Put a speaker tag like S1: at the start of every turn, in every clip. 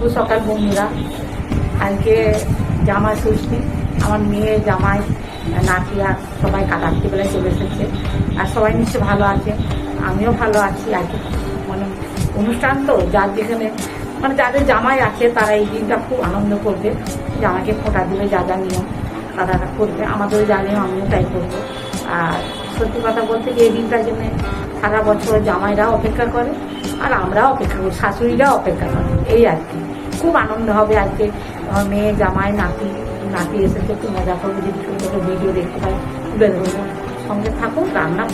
S1: শুভ সকাল, বন্ধুরা। আজকে জামাই ষষ্ঠী। আমার মেয়ে জামাই নাতিয়া সবাই রাত্রিবেলায় চলে এসেছে। আর সবাই নিশ্চয় ভালো আছে। আমিও ভালো আছি। আজকে মানে অনুষ্ঠান তো, যার যেখানে মানে যাদের জামাই আছে, তারা এই দিনটা খুব আনন্দ করবে। জামাইকে ফোঁটা দিবে, যা যা নিয়ম তারা করবে। আমাদেরও যা নিয়ম, আমিও তাই করব। আর সত্যি কথা বলতে কি এই দিনটার জন্য সারা বছর জামাইরাও অপেক্ষা করে, আর আমরাও অপেক্ষা করি, শাশুড়িরাও অপেক্ষা করে। এই আর কি। খুব আনন্দ হবে আজকে। মেয়ে, জামাই, নাতি নাতি এসেছে, একটু মজা করব, যদি ছোটো ছোটো ভিডিও দেখতে পাই, তুলে ধরবো। সঙ্গে থাকুন, রান্না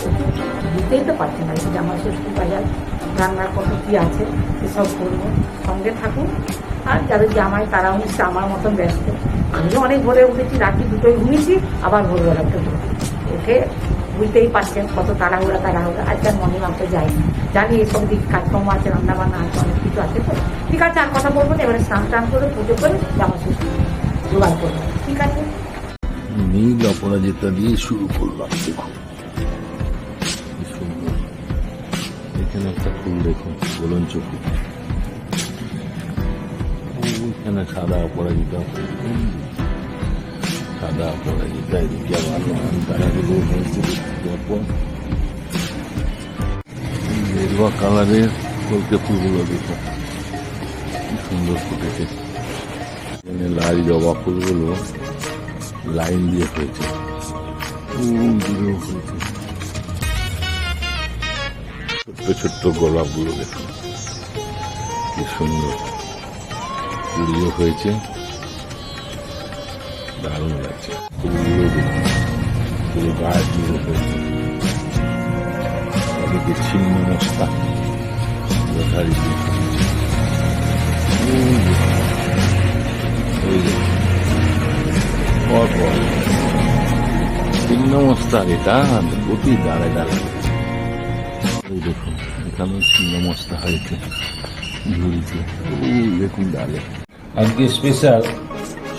S1: বুঝতেই তো পারছি না, এই জামাই ষষ্ঠী বাজার রান্নার কত কী আছে সেসব করব। সঙ্গে থাকুন। আর যাদের জামাই, তারাও নিশ্চয় আমার মতন ব্যস্ত। আমিও অনেক ভোরে উঠেছি, রাত্রি দুটোই ঘুমিয়েছি, আবার ভোরবেলা উঠে। উঠে বুঝতেই পারছেন কত তাড়াহুড়া তাড়াহুড়া। আজকে আর মনে মানতে যাই না। জানি এসব দিক কাজকর্ম আছে রান্না বান্না আছে, অনেক কিছু আছে তো। ঠিক আছে, আর কথা বলব না, এবারে স্নান টান করে, পুজো করে জামা ষষ্ঠী জোগাড় করব। ঠিক আছে?
S2: নীল অপরাজিতা দিয়ে শুরু করলাম, দেখুন। এখানে একটা ফুল দেখুন, গোলন চোখে। ওইখানে সাদা অপরাজিতা। অপরাজিতা এদিকে আবার লাল তারাগুলো হয়েছে পর গেরুয়া কালারের ফুলগুলো সুন্দর লাল জবা ফুলগুলো লাইন দিয়ে হয়েছে ফুল দিয়েও হয়েছে ছোট্ট ছোট্ট গোলাপগুলো দেখুন কি সুন্দর কুড়িও হয়েছে দারুণ লাগছে। পুরো দিয়ে হয়েছে। ছিন্ন মস্তা ছিন্ন মস্তা আজকে স্পেশাল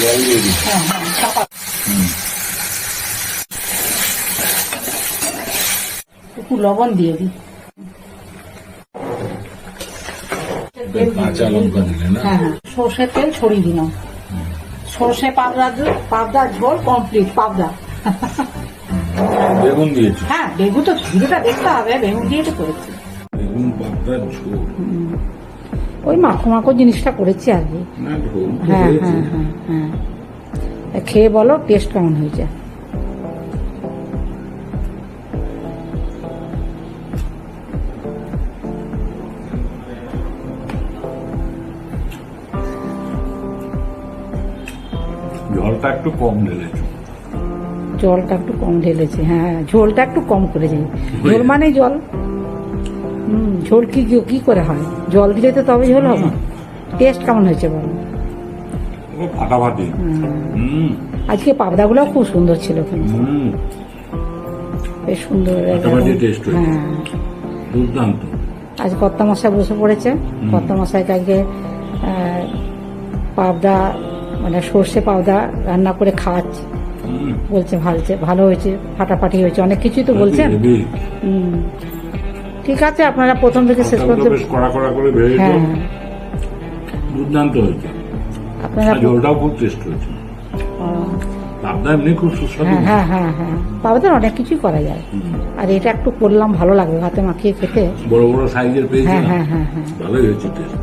S2: জল দিয়ে দিই
S1: চাপা একটু লবণ দিয়ে দিই।
S2: কাঁচা লঙ্কা দিলে না?
S1: হ্যাঁ হ্যাঁ। সর্ষের তেল ছড়িয়ে দিলাম। সর্ষে পাবদা পাবদা ঝোল কমপ্লিট পাবদা
S2: বেগুন দিয়েছি?
S1: হ্যাঁ বেগুন তো ভিডিওটা দেখতে হবে বেগুন দিয়ে তো করেছি।
S2: বেগুন পাবদার ঝোল।
S1: ওই মাখো মাখো জিনিসটা করেছি আর কি।
S2: তো
S1: হ্যাঁ হ্যাঁ হ্যাঁ হ্যাঁ। খেয়ে বলো টেস্ট কেমন হয়েছে?
S2: জলটা একটু কম ঢেলেছো
S1: জলটা একটু কম ঢেলেছি হ্যাঁ ঝোলটা একটু কম করেছি। ঝোল মানে জল। ঝোল কি কি- কি করে হয়? জল দিলে তো তবে ঝোল হবে টেস্ট কেমন হয়েছে বলো?
S2: ফাটাফাটি।
S1: হুম। আজকে পাবদাগুলো খুব সুন্দর ছিল কিন্তু। বেশ সুন্দর। হ্যাঁ।
S2: দুর্দান্ত।
S1: আজ কর্তা মশাই বসে পড়েছে। কর্তা মশাইকে আজকে পাবদা মানে সর্ষে পাবদা রান্না করে খাওয়াচ্ছে। বলছে ভালো ভালো হয়েছে ফাটাফাটি হয়েছে। অনেক কিছুই তো বলছেন। হুম। ঠিক আছে আপনারা প্রথম থেকে শেষ
S2: করতে
S1: পর্যন্ত
S2: বেশ কড়া কড়া করে
S1: হ্যাঁ।
S2: দুর্দান্ত হয়েছে।
S1: আপনারা
S2: ঝোলটাও খুব টেস্ট হয়েছে। পাবদা এমনি খুব সুস্বাদু।
S1: হ্যাঁ হ্যাঁ হ্যাঁ হ্যাঁ। পাবদার অনেক কিছুই করা যায়। আর এটা একটু করলাম ভালো লাগবে ভাতে মাখিয়ে খেতে।
S2: বড় বড় সাইজের পেয়েছি
S1: হ্যাঁ হ্যাঁ হ্যাঁ হ্যাঁ।
S2: ভালোই হয়েছে টেস্ট।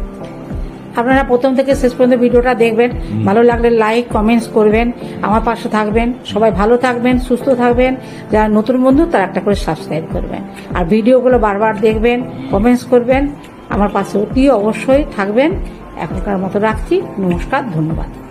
S1: আপনারা প্রথম থেকে শেষ পর্যন্ত ভিডিওটা দেখবেন। ভালো লাগলে লাইক কমেন্টস করবেন। আমার পাশে থাকবেন। সবাই ভালো থাকবেন সুস্থ থাকবেন। যারা নতুন বন্ধু তারা একটা করে সাবস্ক্রাইব করবেন। আর ভিডিওগুলো বারবার দেখবেন কমেন্টস করবেন। আমার পাশে অতি অবশ্যই থাকবেন। এখনকার মতো রাখছি। নমস্কার ধন্যবাদ।